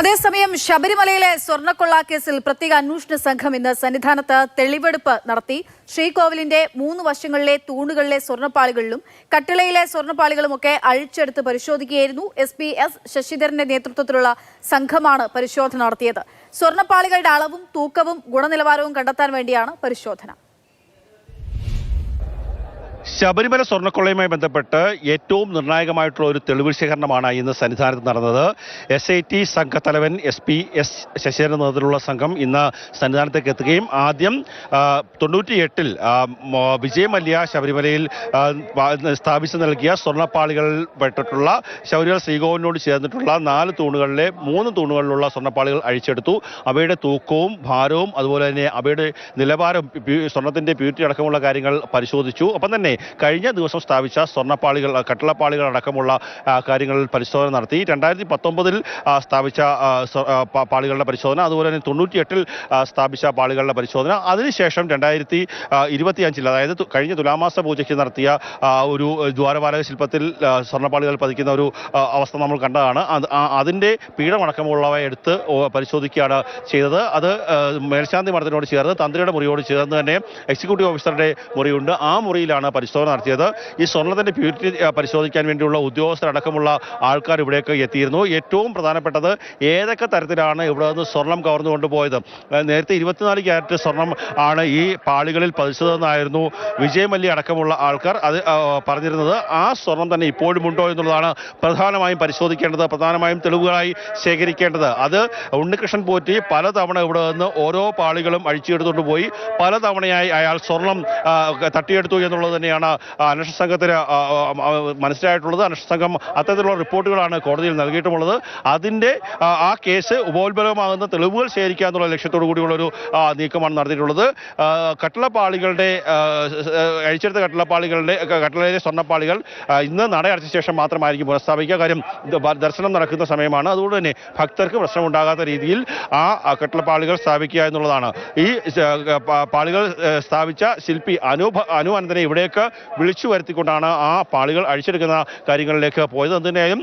അതേസമയം ശബരിമലയിലെ സ്വർണക്കൊള്ള കേസിൽ പ്രത്യേക അന്വേഷണ സംഘം ഇന്ന് സന്നിധാനത്ത് തെളിവെടുപ്പ് നടത്തി. ശ്രീകോവിലിന്റെ മൂന്ന് വശങ്ങളിലെ തൂണുകളിലെ സ്വർണപ്പാളികളിലും കട്ടിളയിലെ സ്വർണപ്പാളികളുമൊക്കെ അഴിച്ചെടുത്ത് പരിശോധിക്കുകയായിരുന്നു എസ് പി എസ് ശശിധരന്റെ നേതൃത്വത്തിലുള്ള സംഘമാണ് പരിശോധന നടത്തിയത്. സ്വർണപ്പാളികളുടെ അളവും തൂക്കവും ഗുണനിലവാരവും കണ്ടെത്താൻ വേണ്ടിയാണ് പരിശോധന. ശബരിമല സ്വർണക്കൊള്ളയുമായി ബന്ധപ്പെട്ട് ഏറ്റവും നിർണായകമായിട്ടുള്ള ഒരു തെളിവ് ശേഖരണമാണ് ഇന്ന് സന്നിധാനത്ത് നടന്നത്. എസ് ഐ ടി സംഘത്തലവൻ എസ് പി എസ് ശശിധരൻ നേതൃത്വത്തിലുള്ള സംഘം ഇന്ന് സന്നിധാനത്തേക്ക് എത്തുകയും ആദ്യം തൊണ്ണൂറ്റിയെട്ടിൽ വിജയ് മല്യ ശബരിമലയിൽ സ്ഥാപിച്ചു നൽകിയ സ്വർണപ്പാളികളിൽ പെട്ടിട്ടുള്ള ശബരിമല ശ്രീകോവിലിനോട് ചേർന്നിട്ടുള്ള നാല് തൂണുകളിലെ മൂന്ന് തൂണുകളിലുള്ള സ്വർണപ്പാളികൾ അഴിച്ചെടുത്തു. അവയുടെ തൂക്കവും ഭാരവും അതുപോലെ തന്നെ അവയുടെ നിലവാരം സ്വർണത്തിന്റെ പ്യൂരിറ്റി അടക്കമുള്ള കാര്യങ്ങൾ പരിശോധിച്ചു. ഒപ്പം തന്നെ കഴിഞ്ഞ ദിവസം സ്ഥാപിച്ച സ്വർണപ്പാളികൾ കട്ടിളപ്പാളികൾ അടക്കമുള്ള കാര്യങ്ങളിൽ പരിശോധന നടത്തി. രണ്ടായിരത്തി പത്തൊമ്പതിൽ സ്ഥാപിച്ച പാളികളുടെ പരിശോധന അതുപോലെ തന്നെ തൊണ്ണൂറ്റിയെട്ടിൽ സ്ഥാപിച്ച പാളികളുടെ പരിശോധന. അതിനുശേഷം രണ്ടായിരത്തി ഇരുപത്തി അഞ്ചിൽ അതായത് കഴിഞ്ഞ തുലാമാസ പൂജയ്ക്ക് നടത്തിയ ഒരു ദ്വാരപാലക ശില്പത്തിൽ സ്വർണപ്പാളികൾ പതിക്കുന്ന ഒരു അവസ്ഥ നമ്മൾ കണ്ടതാണ്. അതിന്റെ പീഠമടക്കമുള്ളവ എടുത്ത് പരിശോധിക്കുകയാണ് ചെയ്തത്. അത് മേൽശാന്തി മഠത്തിനോട് ചേർന്ന് തന്ത്രിയുടെ മുറിയോട് ചേർന്ന് തന്നെ എക്സിക്യൂട്ടീവ് ഓഫീസറുടെ മുറിയുണ്ട്. ആ മുറിയിലാണ് പരിശോധന നടത്തിയത്. ഈ സ്വർണത്തിന്റെ പ്യൂരിറ്റി പരിശോധിക്കാൻ വേണ്ടിയുള്ള ഉദ്യോഗസ്ഥരടക്കമുള്ള ആൾക്കാർ ഇവിടേക്ക് എത്തിയിരുന്നു. ഏറ്റവും പ്രധാനപ്പെട്ടത് ഏതൊക്കെ തരത്തിലാണ് ഇവിടെ നിന്ന് സ്വർണം കവർന്നു കൊണ്ടുപോയത്? നേരത്തെ ഇരുപത്തിനാല് ക്യാരറ്റ് സ്വർണം ആണ് ഈ പാളികളിൽ പതിച്ചതെന്നായിരുന്നു വിജയ് മല്യ അടക്കമുള്ള ആൾക്കാർ അത് പറഞ്ഞിരുന്നത്. ആ സ്വർണം തന്നെ ഇപ്പോഴും ഉണ്ടോ എന്നുള്ളതാണ് പ്രധാനമായും പരിശോധിക്കേണ്ടത് പ്രധാനമായും തെളിവുകളായി ശേഖരിക്കേണ്ടത്. അത് ഉണ്ണികൃഷ്ണൻ പോറ്റി പലതവണ ഇവിടെ നിന്ന് ഓരോ പാളികളും അഴിച്ചെടുത്തുകൊണ്ട് പോയി. പലതവണയായി അയാൾ സ്വർണം തട്ടിയെടുത്തു എന്നുള്ളത് തന്നെയാണ് അന്വേഷണ സംഘത്തിന് മനസ്സിലായിട്ടുള്ളത്. അന്വേഷണ സംഘം അത്തരത്തിലുള്ള റിപ്പോർട്ടുകളാണ് കോടതിയിൽ നൽകിയിട്ടുമുള്ളത്. അതിന്റെ ആ, കേസ് ഉപോത്ബലമാകുന്ന തെളിവുകൾ ശേഖരിക്കുക എന്നുള്ള ലക്ഷ്യത്തോടു കൂടിയുള്ള ഒരു നീക്കമാണ് നടത്തിയിട്ടുള്ളത്. കട്ടളപ്പാളികളുടെ അഴിച്ചെടുത്ത കട്ടിളപ്പാളികളുടെ കട്ടളയിലെ സ്വർണപ്പാളികൾ ഇന്ന് നട അടച്ച ശേഷം മാത്രമായിരിക്കും പുനഃസ്ഥാപിക്കുക. കാര്യം ദർശനം നടക്കുന്ന സമയമാണ്. അതുകൊണ്ട് തന്നെ ഭക്തർക്ക് പ്രശ്നമുണ്ടാകാത്ത രീതിയിൽ ആ കട്ടളപ്പാളികൾ സ്ഥാപിക്കുക എന്നുള്ളതാണ്. ഈ പാളികൾ സ്ഥാപിച്ച ശില്പി അനു അനു അനന്തനെ ഇവിടേക്ക് വിളിച്ചു വരുത്തിക്കൊണ്ടാണ് ആ പാളികൾ അഴിച്ചെടുക്കുന്ന കാര്യങ്ങളിലേക്ക് പോയത്. എന്തിനായാലും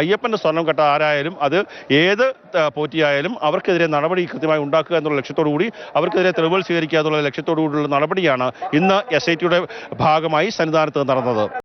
അയ്യപ്പന്റെ സ്വർണം കെട്ട ആരായാലും അത് ഏത് പോറ്റിയായാലും അവർക്കെതിരെ നടപടി കൃത്യമായി ഉണ്ടാക്കുക എന്നുള്ള ലക്ഷ്യത്തോടു കൂടി അവർക്കെതിരെ തെളിവുകൾ സ്വീകരിക്കുക എന്നുള്ള ലക്ഷ്യത്തോടു കൂടിയുള്ള നടപടിയാണ് ഇന്ന് എസ് ഐ ടിയുടെ ഭാഗമായി സന്നിധാനത്ത് നടന്നത്.